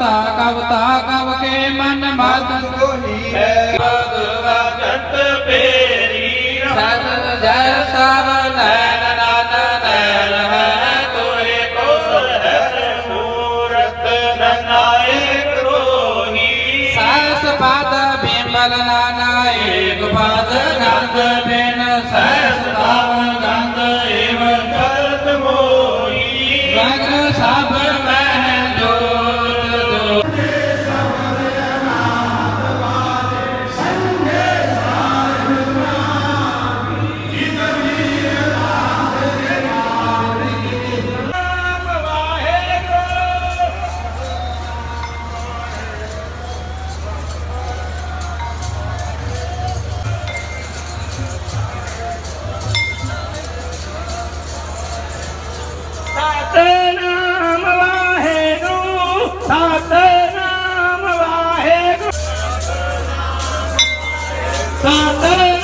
ਤਾ ਕਬ ਤਾ ਕਬ ਕੇ ਮਨ ਮਤ ਕੋਈ ਹੈ। ਭਗਵਤ ਪੇਰੀ ਸਤ ਜੈ ਸਭ ਨੈਣ, ਨਾਨ, ਨੈਣ ਹੈ। ਤੋਰੇ ਕੋ ਹੈ ਮੂਰਤ ਨਾਇਕ ਰੋਹੀ। ਸਾਸ ਪਾਦ ਬਿਮਲ ਨਾਨਾ ਏਕ ਪਾਦ ਗੰਗ ਬਿਨ ਸਹਿਸ ਤਾਵਨ ਗੰਗ ਏਵ ਕਰਤ ਮੋਹੀ। ਰੰਗ ਸਾਭ Ah, ah.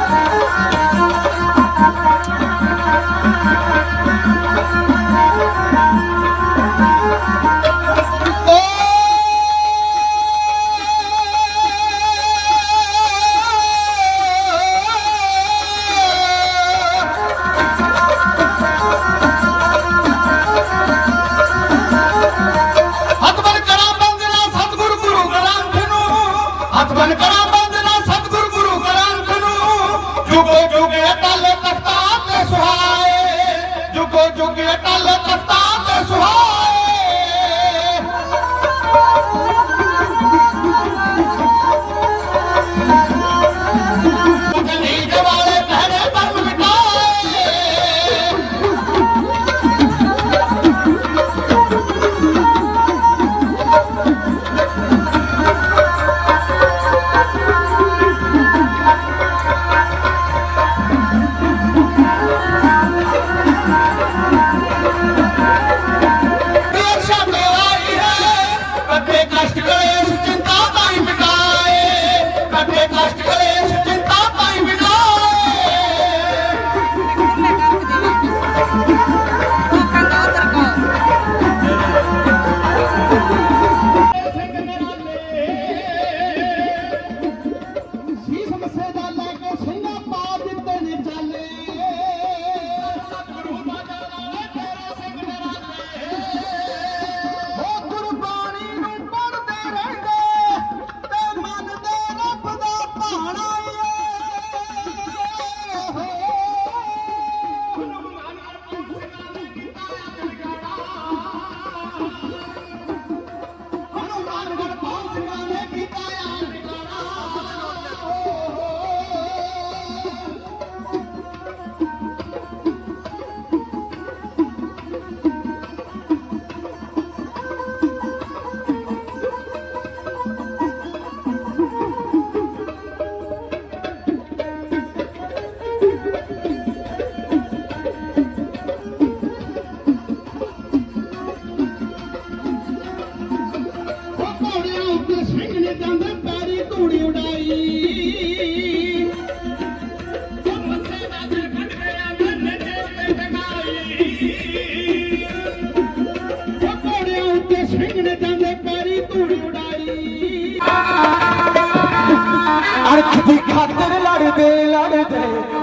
ਅਰਥ ਦੀ ਖਾਤਰ ਲੜਦੇ ਲੜਦੇ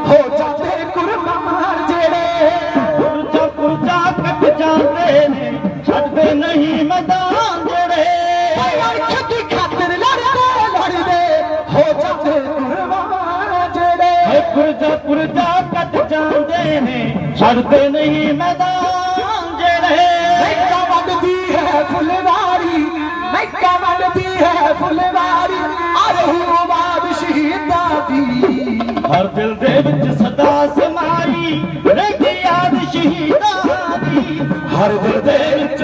ਹੋ ਫੁਲਵਾਰੀ ਵੱਢਦੀ ਹੈ ਫੁਲਵਾਰੀ ਅਰਹੂ ਬਾਦ ਸ਼ਹੀਦਾਂ ਦੀ ਹਰ ਦਿਲ ਦੇ ਵਿੱਚ ਸਦਾ ਸਮਾਈ ਰਹਿੰਦੀ ਯਾਦ ਸ਼ਹੀਦਾਂ ਦੀ। ਹਰ ਦਿਲ ਦੇ ਵਿੱਚ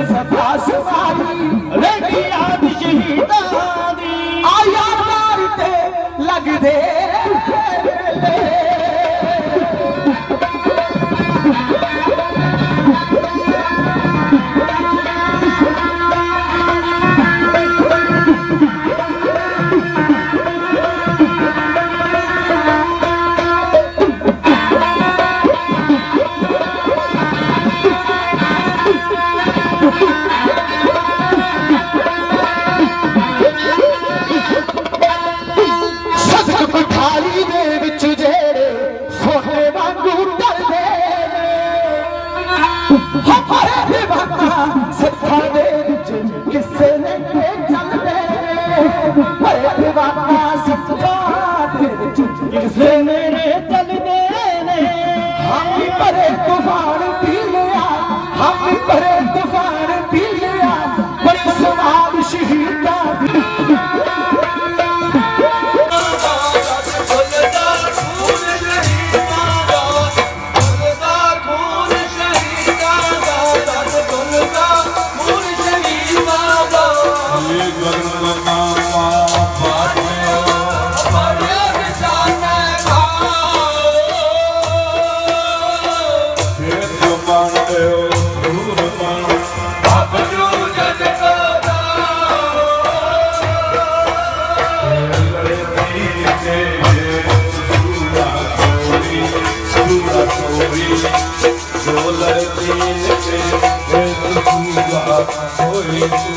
হয়েছি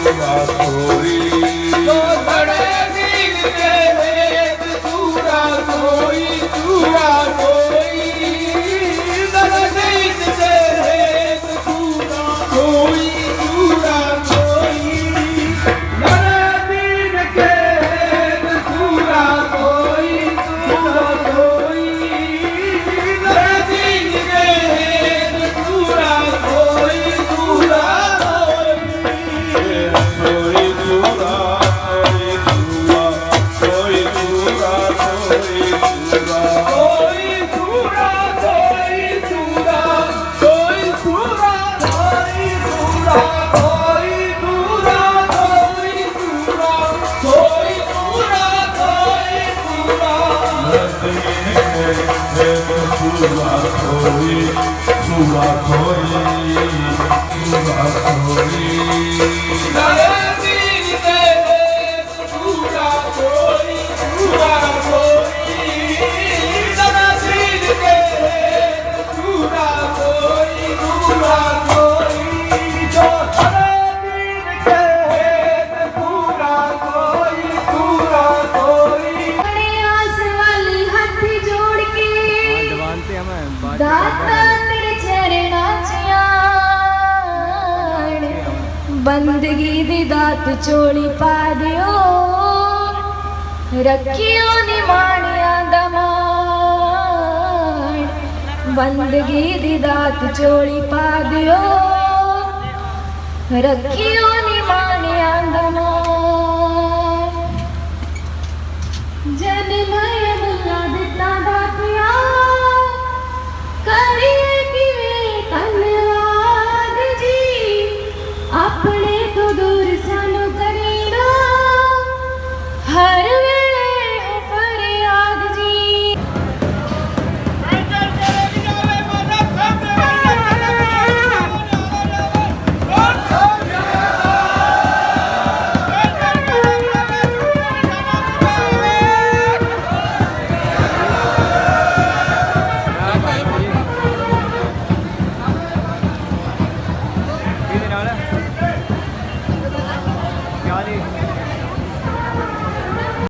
ਬੰਦਗੀ ਦੀ ਦਾਤ ਚੋਲੀ ਪਾ ਦਿਓ। ਰੱਖਿਓ ਨਿਮਾਣਿਆਂ ਦਾ ਮਾਣ। ਬੰਦਗੀ ਦੀ ਦਾਤ ਚੋਲੀ ਪਾ ਦਿਓ। ਰੱਖਿਓ